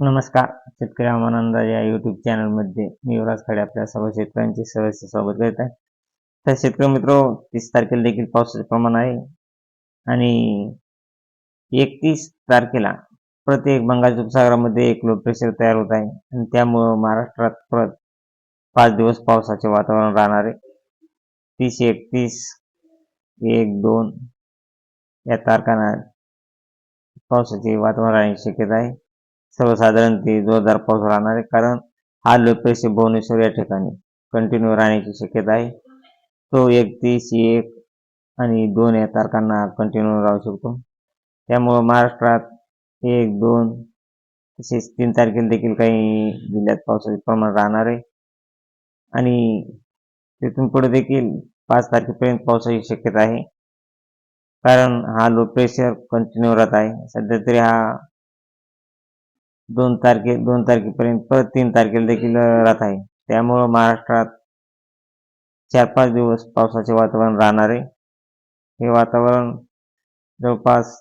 नमस्कार. शेतकरी हवामान या युट्यूब चॅनलमध्ये मी युवराज खडे आपल्या सर्व शेतकऱ्यांचे सदस्य स्वागत करत आहे. तर शेतकरी मित्र तीस तारखेला देखील पावसाचे प्रमाण आहे आणि एकतीस तारखेला प्रत्येक बंगालच्या उपसागरामध्ये एक लो प्रेशर तयार होत आहे आणि त्यामुळं महाराष्ट्रात परत पाच दिवस पावसाचे वातावरण राहणार आहे. तीस एकतीस एक दोन या तारखांना पावसाचे वातावरण राहण्याची शक्यता आहे. सर्वसाधारण ते जोरदार पाऊस राहणार आहे कारण हा लो प्रेशर भुवनेश्वर या ठिकाणी कंटिन्यू राहण्याची शक्यता आहे. तो एकतीस एक आणि दोन या तारखांना कंटिन्यू राहू शकतो. त्यामुळं महाराष्ट्रात एक दोन तसेच तीन तारखेला देखील काही जिल्ह्यात पावसाचे प्रमाण राहणार आहे. आणि तिथून पुढे देखील पाच तारखेपर्यंत पावसाची शक्यता आहे. कारण हा लो प्रेशर कंटिन्यू राहत आहे. सध्या तरी हा दोन तारखे दोन तारखेपर्यंत परत तीन तारखेला देखील राहत आहे. त्यामुळं महाराष्ट्रात चार पाच दिवस पावसाचे वातावरण राहणार आहे. हे वातावरण जवळपास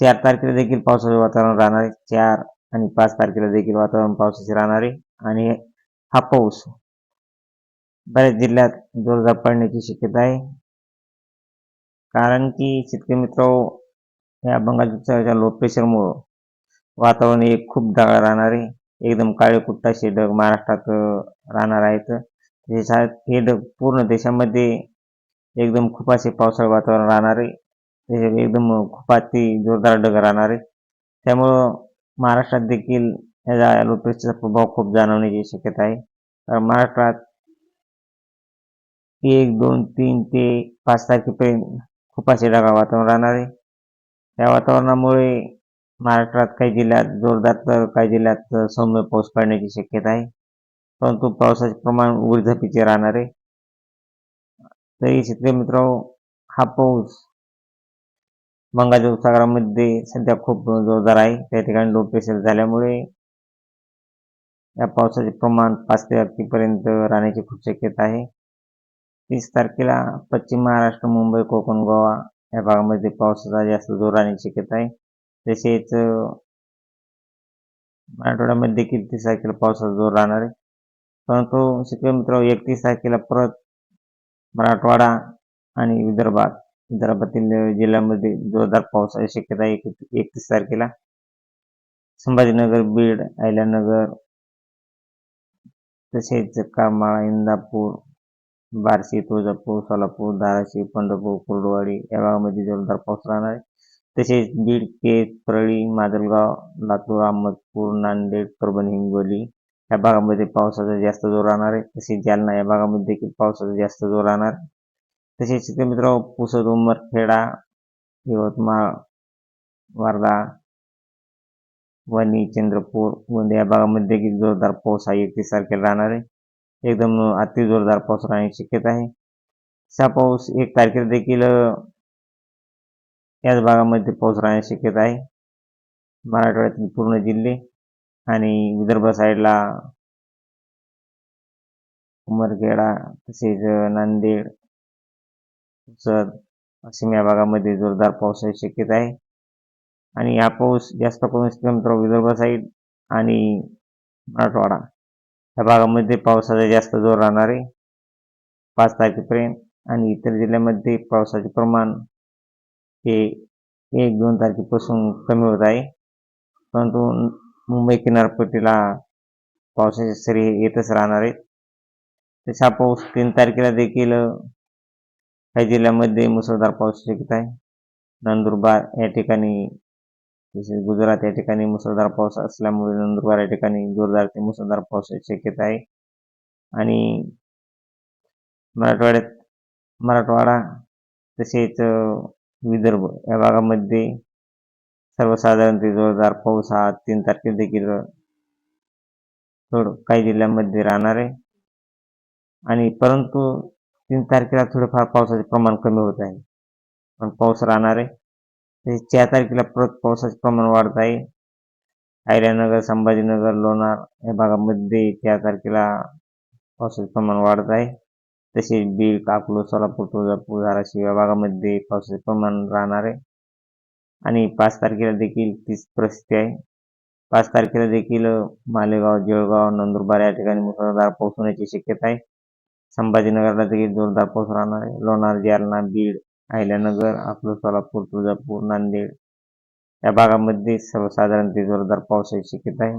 चार तारखेला देखील पावसाचे वातावरण राहणार आहे. चार आणि पाच तारखेला देखील वातावरण पावसाचे राहणार आहे. आणि हा पाऊस बऱ्याच जिल्ह्यात जोरदार पडण्याची शक्यता आहे. कारण की शेतकरी मित्र या बंगालच्या लो प्रेशरमुळं वातावरण एक खूप ढगाळ राहणार आहे. एकदम काळे कुट्टाचे ढग महाराष्ट्रात राहणार आहेत. हे ढग पूर्ण देशामध्ये एकदम खूप असे पावसाळी वातावरण राहणार आहे. एकदम खूप अति जोरदार ढग राहणार आहे. त्यामुळं महाराष्ट्रात देखील याचा लोपेसचा प्रभाव खूप जाणवण्याची शक्यता आहे. कारण महाराष्ट्रात एक दोन तीन ते पाच तारखेपर्यंत खूप असे ढगाळ वातावरण राहणार आहे. त्या वातावरणामुळे महाराष्ट्रात काही जिल्ह्यात, जोरदार तर काही जिल्ह्यात सौम्य पाऊस पडण्याची शक्यता आहे. परंतु पावसाचे प्रमाण उघडझापीचे राहणार आहे. तरी शेतकरी मित्र हा पाऊस बंगालच्या उपसागरामध्ये सध्या खूप जोरदार आहे. त्या ठिकाणी लो प्रेशर झाल्यामुळे या पावसाचे प्रमाण पाच ते तारखेपर्यंत राहण्याची खूप शक्यता आहे. तीस तारखेला पश्चिम महाराष्ट्र, मुंबई, कोकण, गोवा या भागामध्ये पावसाचा जास्त ज़ोर राहण्याची शक्यता आहे. तसेच मराठवाड्यामध्ये देखील तीस तारखेला पावसाचा जोर राहणार आहे? परंतु शेतकरी मित्र एकतीस तारखेला परत मराठवाडा आणि विदर्भात विदर्भातील जिल्ह्यामध्ये जोरदार पावसाची शक्यता आहे एकतीस तारखेला संभाजीनगर बीड अहिल्यानगर तसेच करमाळा इंदापूर बार्शी तुळजापूर सोलापूर धाराशिव पंढरपूर कुर्डवाडी या भागामध्ये जोरदार पाऊस राहणार आहे. तसेच बीड केज परळी माजलगाव लातूर अहमदपूर नांदेड परभणी हिंगोली या भागामध्ये पावसाचा जास्त जोर राहणार आहे. तसेच जालना या भागामध्ये देखील पावसाचा जास्त जोर राहणार. तसेच शेतकरी मित्र पुसद उमरखेडा यवतमाळ वर्धा वणी चंद्रपूर गोंदिया या भागामध्ये देखील जोरदार पाऊस हा एकतीस तारखेला राहणार आहे. एकदम अति जोरदार पाऊस राहण्याची शक्यता आहे. असा पाऊस एक तारखेला देखील याच भागामध्ये पाऊस राहण्याची शक्यता आहे. मराठवाड्यातील पूर्ण जिल्हे आणि विदर्भ साईडला उमरखेडा तसेच नांदेड सद पश्चिम या भागामध्ये जोरदार पावसाची शक्यता आहे. आणि हा पाऊस जास्त करून विदर्भ साईड आणि मराठवाडा या भागामध्ये पावसाचा जास्त जोर राहणार आहे. पाच तारखेपर्यंत आणि इतर जिल्ह्यामध्ये पावसाचे प्रमाण हे एक दोन तारखेपासून कमी होत आहे. परंतु मुंबई किनारपट्टीला पावसाचे सरी येतच राहणार आहेत. तसा पाऊस तीन तारखेला देखील काही जिल्ह्यामध्ये मुसळधार पाऊस शक्यता आहे. नंदुरबार या ठिकाणी तसेच गुजरात या ठिकाणी मुसळधार पाऊस असल्यामुळे नंदुरबार या ठिकाणी जोरदार ते मुसळधार पावसाची शक्यता आहे. आणि मराठवाड्यात मराठवाडा तसेच विदर्भ. या भागामध्ये सर्वसाधारणते जोरदार पाऊस हा तीन तारखेला देखील थोडं काही जिल्ह्यांमध्ये राहणार आहे. आणि परंतु तीन तारखेला थोडंफार पावसाचे प्रमाण कमी होत आहे. पण पाऊस राहणार आहे. चार तारखेला परत पावसाचे प्रमाण वाढत आहे. आयर्यानगर संभाजीनगर लोणार या भागामध्ये चार तारखेला पावसाचे प्रमाण वाढत आहे. तसेच बीड काकलो सोलापूर तुळजापूर धाराशिव या भागामध्ये पावसाचे प्रमाण राहणार आहे. आणि पाच तारखेला देखील तीच परिस्थिती आहे. पाच तारखेला देखील मालेगाव जळगाव नंदुरबार या ठिकाणी मुसळधार पाऊस होण्याची शक्यता आहे. संभाजीनगरला देखील जोरदार पाऊस राहणार आहे. लोणार जालना बीड अहिल्यानगर अकलूज सोलापूर तुळजापूर नांदेड या भागामध्ये सर्वसाधारण ते जोरदार पावसाची शक्यता आहे.